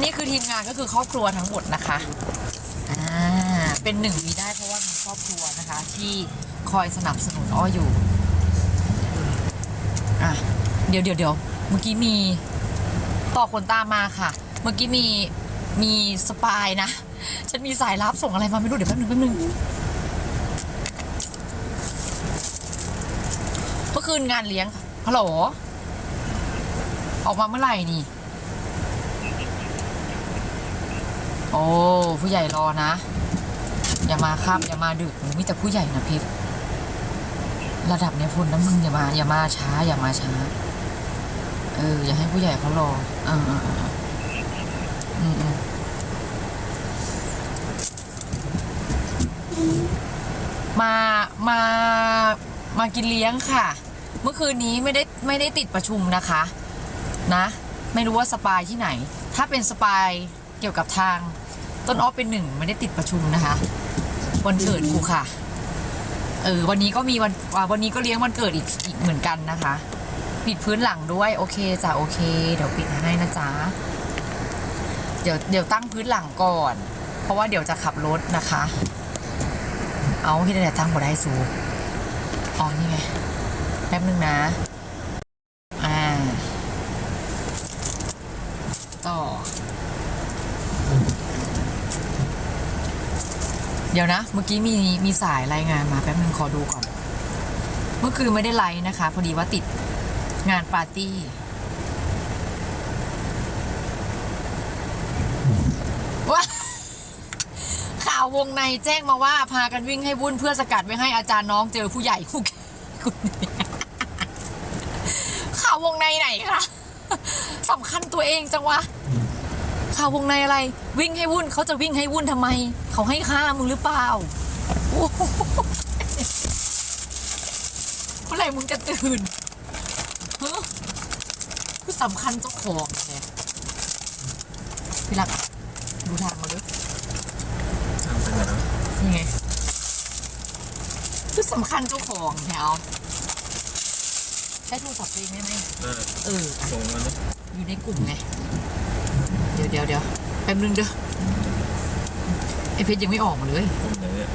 นนี้คือทีมงานก็คือครอบครัวทั้งหมดนะคะอ่าเป็นหนึ่งมีได้เพราะว่ามีครอบครัวนะคะ ที่คอยสนับสนุนอ้ออยู่อะเดี๋ยวเดี๋ยวเดี๋ยวเมื่อกี้มีต่อคนตามมาค่ะ เมื่อกี้มีมีสปายนะ ฉันมีสายลับส่งอะไรมาไม่รู้เดี๋ยวแป๊บนึงแป๊บนึงเมื่อคืนงานเลี้ยงฮัลโหลออกมาเมื่อไหร่นี่ โอ้ผู้ใหญ่รอนะ อย่ามาค่ำอย่ามาดึกมีแต่ผู้ใหญ่นะเพชรระดับเนี้ยพลนะมึงอย่ามาอย่ามาช้า อย่ามาช้า เออ อย่าให้ผู้ใหญ่เขารออ่าอ่าอ่าอืมอืมมามามากินเลี้ยงค่ะ เมื่อคืนนี้ไม่ได้ไม่ได้ติดประชุมนะคะ นะ ไม่รู้ว่าสปายที่ไหน ถ้าเป็นสปายเกี่ยวกับทาง ต้นอ้อเป็นหนึ่งไม่ได้ติดประชุมนะคะ วันเกิดกูค่ะ เออ วันนี้ก็มีวันวันนี้ก็เลี้ยงวันเกิดอีกอีกเหมือนกันนะคะ ปิดพื้นหลังด้วยโอเคจ้ะโอเค เดี๋ยวปิดให้นะจ๊ะเดี๋ยวเดี๋ยวตั้งพื้นหลังก่อน เพราะว่าเดี๋ยวจะขับรถนะคะ เอาที่ไหนตั้งบ่ได้สูอ๋อนี่ไงแป๊บนึงนะอ่าต่อ เดี๋ยวนะ เมื่อกี้มีมีสายรายงานมาแป๊บนึงขอดูก่อน เมื่อคืนไม่ได้ไลฟ์นะคะ พอดีว่าติดงานปาร์ตี้ว้าข่าววงในแจ้งมาว่า พากันวิ่งให้วุ่นเพื่อสกัดไว้ให้อาจารย์น้องเจอผู้ใหญ่คู่คุณข่าววงในไหนคะสำคัญตัวเองจังวะ ข่าววงในอะไร วิ่งให้วุ่นเขาจะวิ่งให้วุ่นทำไม เขาให้ฆ่ามึงหรือเปล่าโอ้โหเมื่อไหร่มึงจะตื่นฮะคือสำคัญเจ้าของเนี่ยพี่รักดูทางมาด้วยทำไปแล้วนี่ไงคือสำคัญเจ้าของแถวใช้โทรศัพท์ตัวเองได้ไหมเออ เออส่งมาเนาะอยู่ในกลุ่มไงเดี๋ยวเดี๋ยวเดี๋ยวแป๊บนึงเด้อไอเพชรยังไม่ออกมาเลยกลุ่มไหนเนี่ย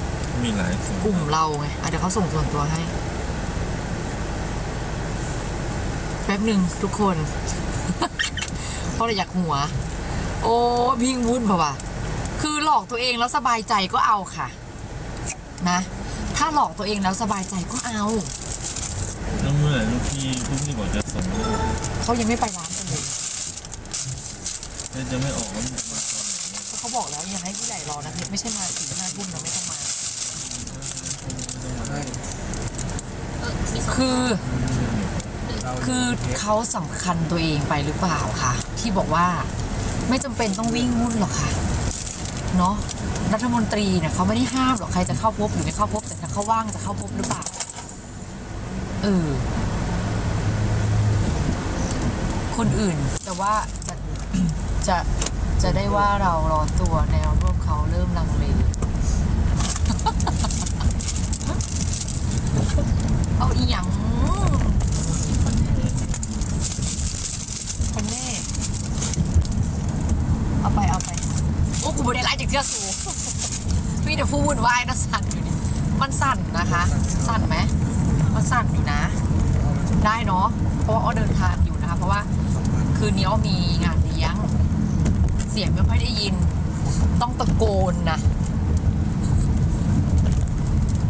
มีหลายกลุ่มกลุ่มเราไงอะเดี๋ยวเขาส่งส่วนตัวให้ แป๊บหนึ่งทุกคน เพราะเราอยากหัว โอ้พิงวุ่นเปล่าวะคือหลอกตัวเองแล้วสบายใจก็เอาค่ะ นะ ถ้าหลอกตัวเองแล้วสบายใจก็เอา แล้วเมื่อไหร่ลูกพี่ลูกพี่บอกจะส่งลูกเขายังไม่ไปร้านกันเลยแล้ว จะไม่ออกแล้วมันมาตอนไหนเขาบอกแล้วอย่าให้ผู้ใหญ่รอนะเพชรไม่ใช่มาสี่ห้าทุ่มนะไม่ต้องมาคือ คือเขาสำคัญตัวเองไปหรือเปล่าคะที่บอกว่าไม่จำเป็นต้องวิ่งวุ่นหรอกค่ะเนาะรัฐมนตรีเนี่ยเขาไม่ได้ห้ามหรอกใครจะเข้าพบหรือไม่เข้าพบแต่ถ้าเขาว่างจะเข้าพบหรือเปล่าเออคนอื่นแต่ว่าจะ จะจะได้ว่าเราร้อนตัวแนวร่วมเขาเริ่มลังเลเอาอีหยังคนแน่เอาไปเอาไป โอ้กูไม่ได้ไล่จากเทือกสูงมีแต่ผู้วุ่นวายนะสั่นอยู่นี่มันสั่นนะคะ สั่นไหมมันสั่นอยู่นะ ได้เนาะเพราะว่าอ้อเดินทางอยู่นะคะ เพราะว่าคืนนี้อ้อมีงานเลี้ยงเสียงไม่ค่อยได้ยิน ต้องตะโกนนะ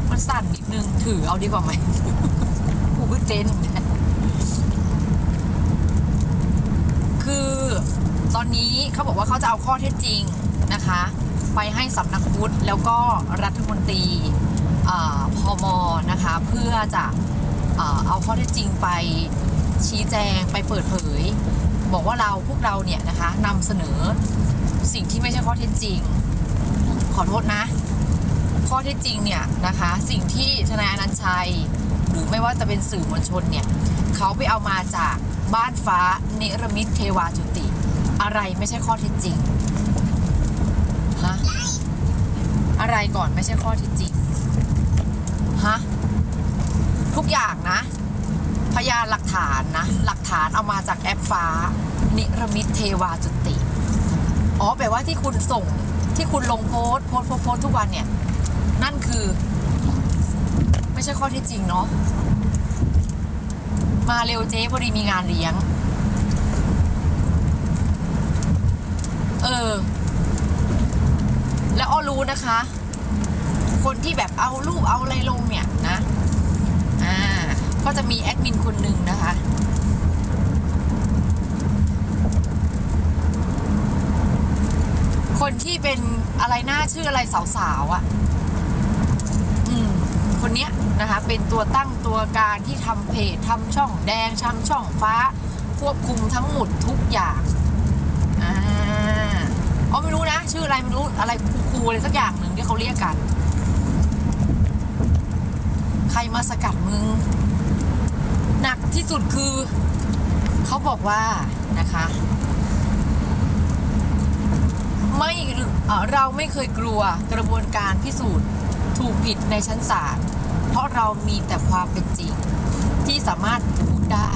มันสั่นนิดนึง ถือเอาดีกว่าไหมกูก็เต้นคือตอนนี้เขาบอกว่าเขาจะเอาข้อเท็จจริงนะคะ ไปให้สำนักพุทธแล้วก็รัฐมนตรีอาพมนะคะ เพื่อจะเอาข้อเท็จจริงไปชี้แจงไปเปิดเผย บอกว่าเราพวกเราเนี่ยนะคะนำเสนอสิ่งที่ไม่ใช่ข้อเท็จจริง ขอโทษนะ ข้อเท็จจริงเนี่ยนะคะ สิ่งที่ทนายอนันต์ชัย หรือไม่ว่าจะเป็นสื่อมวลชนเนี่ยเขาไปเอามาจากบ้านฟ้าเนรมิตเทวาจุติ อะไรไม่ใช่ข้อเท็จจริงฮะอะไรก่อนไม่ใช่ข้อเท็จจริงฮะทุกอย่างนะ พยานหลักฐานนะ หลักฐานเอามาจากแอปฟ้า นิรมิตเทวาจุติ อ๋อแปลว่าที่คุณส่งที่คุณลงโพสต์โพสต์โพสต์โพสทุกวันเนี่ย นั่นคือ ไม่ใช่ข้อเท็จจริงเนาะมาเร็วเจ๊พอดีมีงานเลี้ยง เออ แล้วอ้อรู้นะคะ คนที่แบบเอารูปเอาอะไรลงเนี่ยนะ อ่า ก็จะมีแอดมินคนหนึ่งนะคะ คนที่เป็นอะไรหน้าชื่ออะไรสาวๆอะ่ะ อืม คนเนี้ยนะคะ เป็นตัวตั้งตัวการที่ทำเพจทำช่องแดงทำช่องฟ้า ควบคุมทั้งหมดทุกอย่างอ่าอ๋อไม่รู้นะ ชื่ออะไรไม่รู้อะไรครูอะไรสักอย่างหนึ่งที่เขาเรียกกัน ใครมาสกัดมึง หนักที่สุดคือเขาบอกว่านะคะ ไม่เราไม่เคยกลัวกระบวนการพิสูจน์ถูกผิดในชั้นศาลเพราะเรามีแต่ความเป็นจริง ที่สามารถพูดได้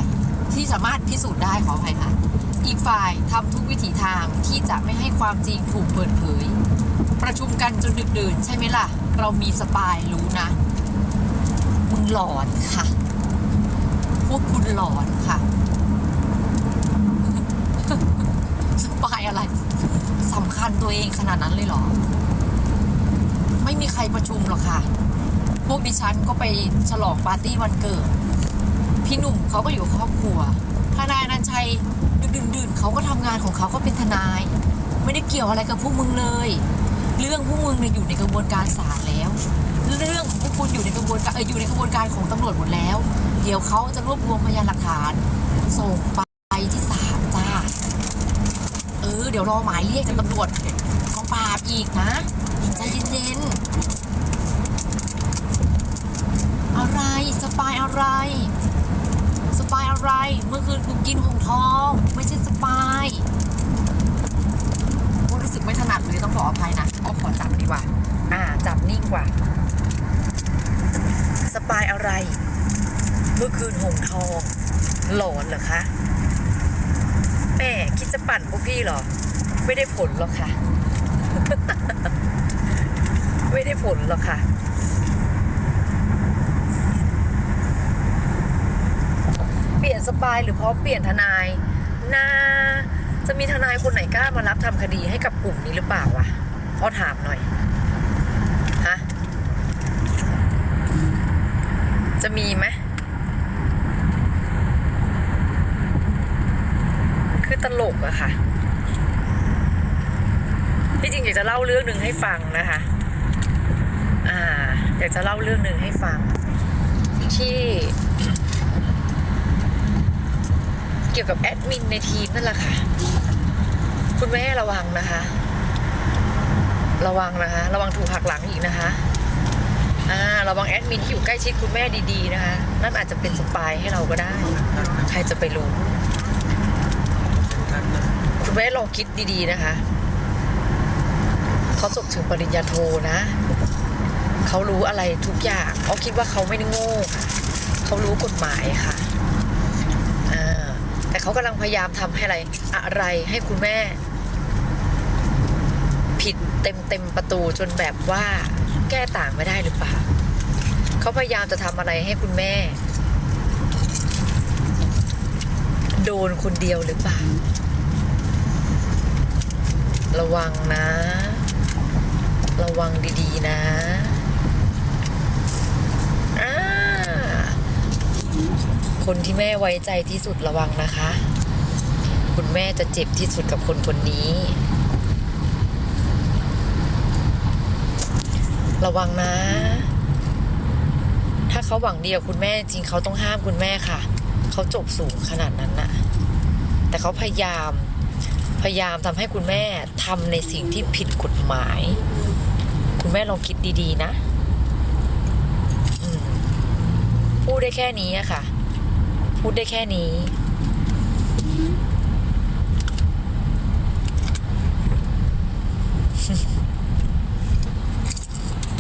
ที่สามารถพิสูจน์ได้ขออภัยค่ะอีกฝ่ายทำทุกวิถีทางที่จะไม่ให้ความจริงถูกเปิดเผย ประชุมกันจนดึกดื่นใช่ไหมล่ะ เรามีสปายรู้นะ มึงหลอนค่ะ พวกคุณหลอนค่ะสปายอะไรสำคัญตัวเองขนาดนั้นเลยเหรอ ไม่มีใครประชุมหรอกค่ะ พวกดิฉันก็ไปฉลองปาร์ตี้วันเกิด พี่หนุ่มเขาก็อยู่ครอบครัวทนายนันชัยดึกดื่นๆเขาก็ทำงานของเขาก็เป็นทนาย ไม่ได้เกี่ยวอะไรกับพวกมึงเลย เรื่องพวกมึงเนี่ยอยู่ในกระบวนการศาลแล้ว เรื่องพวกคุณอยู่ในกระบวนการเอออยู่ในกระบวนการของตำรวจหมดแล้วเดี๋ยวเขาจะรวบรวมพยานหลักฐานส่งไปที่ศาลจ้า เออ เดี๋ยวรอหมายเรียกจากตำรวจกองปราบอีกนะ ใจเย็นๆ อะไรสปายอะไร สปายอะไร เมื่อคืนกูกินหงทอง ไม่ใช่สปายกูรู้สึกไม่ถนัดเลยต้องขออภัยนะเอาขอจับดีกว่า อ่า จับนิ่งกว่า สปายอะไร เมื่อคืนหงทอง หลอนเหรอคะแม่คิดจะปั่นพวกพี่เหรอ ไม่ได้ผลหรอกค่ะ ไม่ได้ผลหรอกค่ะเปลี่ยนสปายหรือเพราะเปลี่ยนทนายนาจะมีทนายคนไหนกล้ามารับทำคดีให้กับกลุ่มนี้หรือเปล่าวะอ้อถามหน่อยฮะจะมีไหม คือตลกอะค่ะที่จริงอยากจะเล่าเรื่องหนึ่งให้ฟังนะคะ อ่า อยากจะเล่าเรื่องหนึ่งให้ฟัง ที่ เกี่ยวกับแอดมินในทีมนั่นแหละค่ะ คุณแม่ระวังนะคะ ระวังนะคะ ระวังถูกหักหลังอีกนะคะ อ่า ระวังแอดมินที่อยู่ใกล้ชิดคุณแม่ดีๆนะคะ นั่นอาจจะเป็นสปายให้เราก็ได้ ใครจะไปรู้ แม่ลองคิดดีๆนะคะ เขาจบถึงปริญญาโทนะ เขารู้อะไรทุกอย่างเขาคิดว่าเขาไม่ได้โง่ค่ะเขารู้กฎหมายค่ะแต่เขากำลังพยายามทำให้อะไร อะไรให้คุณแม่ ผิดเต็มเต็มๆประตูจนแบบว่าแก้ต่างไม่ได้หรือเปล่าเขาพยายามจะทำอะไรให้คุณแม่ โดนคนเดียวหรือเปล่า ระวังนะ ระวังดีๆนะอ่าคนที่แม่ไว้ใจที่สุดระวังนะคะ คุณแม่จะเจ็บที่สุดกับคนคนนี้ ระวังนะ ถ้าเขาหวังเดีกับคุณแม่จริงเขาต้องห้ามคุณแม่ค่ะ เขาจบสูงขนาดนั้นน่ะ แต่เขาพยายาม พยายามทำให้คุณแม่ทำในสิ่งที่ผิดกฎหมาย คุณแม่ลองคิดดีๆนะพูดได้แค่นี้อะค่ะ พูดได้แค่นี้